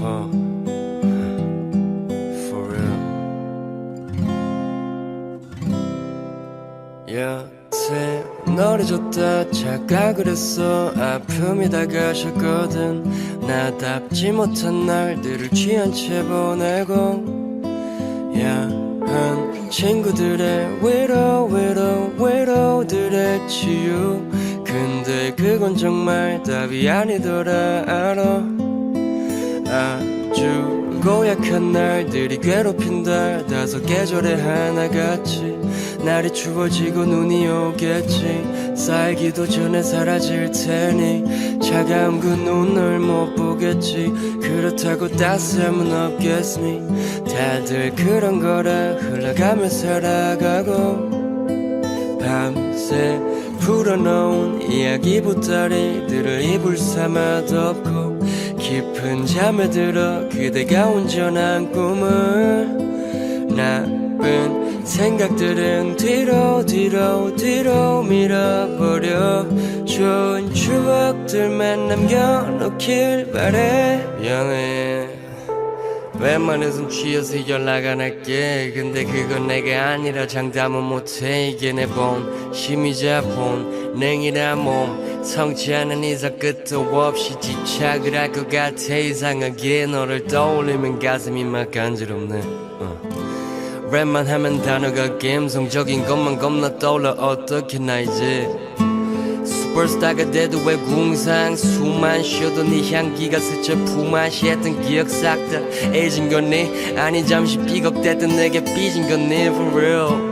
싶어. For real. 여태 너를 줬다 착각을 했어. 아픔이 다가셨거든. 나답지 못한 날들을 취한 채 보내고. 야한 친구들의 위로 위로 위로들의 치유. 근데 그건 정말 답이 아니더라. 알아? 아주 고약한 날들이 괴롭힌다 다섯 계절의 하나같이 날이 추워지고 눈이 오겠지. 쌓이기도 전에 사라질 테니 차가운 그 눈을 못 보겠지. 그렇다고 따스함은 없겠니 다들 그런 거라 흘러가며 살아가고. 밤새 풀어놓은 이야기 보따리들을 이불 삼아 덮고 깊은 잠에 들어 그대가 운전한 꿈을 나쁜 생각들은 뒤로 뒤로 뒤로 밀어버려. 좋은 추억들만 남겨놓길 바래. 미안해 웬만해선 취해서 연락 안 할게. 근데 그건 내가 아니라 장담은 못해. 이게 내 본 심이자 본 냉이라 몸 않은 이상 끝도 없이 집착을 할 것 같아. 이상하게 너를 떠올리면 가슴이 막 간지럽네. 어. 랩만 하면 단어가 감성적인 것만 겁나 떠올라. 어떻게 나 이제? 슈퍼스타가 돼도 왜 궁상? 숨만 쉬어도 네 향기가 스쳐 품앗이했던 기억 싹다 애진 거니? 아니 잠시 삐걱댔던 내게 삐진 거니? For real.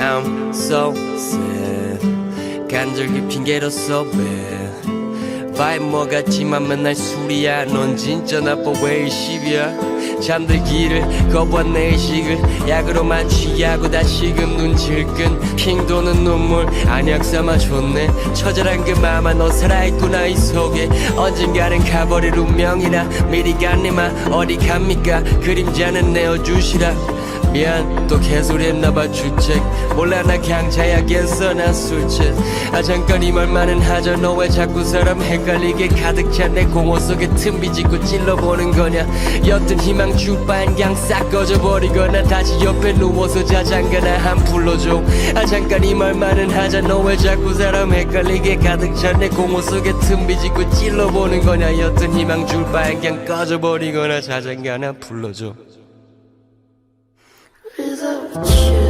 I'm so sad 간절히 핑계로 bad vibe 뭐 같지만 맨날 술이야. 넌 진짜 나빠. 왜 일십이야? 잠들기를 거부한 내 의식을 약으로만 취하고 다시금 눈 질끈 핑 도는 눈물 안약 삼아 줬네. 처절한 그 마음아 너 살아있구나 이 속에. 언젠가는 가버릴 운명이라. 미리 갔니마 어디 갑니까? 그림자는 내어주시라 미안 또 개소리 했나봐 주책. 몰라 나 그냥 자야겠어 난 술책 아 잠깐 이 말만은 하자 너 왜 자꾸 사람 헷갈리게 가득 찬 내 공허 속에 틈 비집고 찔러보는 거냐? 옅은 희망 그냥 싹 꺼져버리거나 다시 옆에 누워서 자장가나 한 불러줘 아 잠깐 이 말만은 하자 너 왜 자꾸 사람 헷갈리게 가득 찬 내 공허 속에 틈 비집고 찔러보는 거냐? 옅은 희망 줄 바엔 그냥 꺼져버리거나 자장가나 불러줘 you.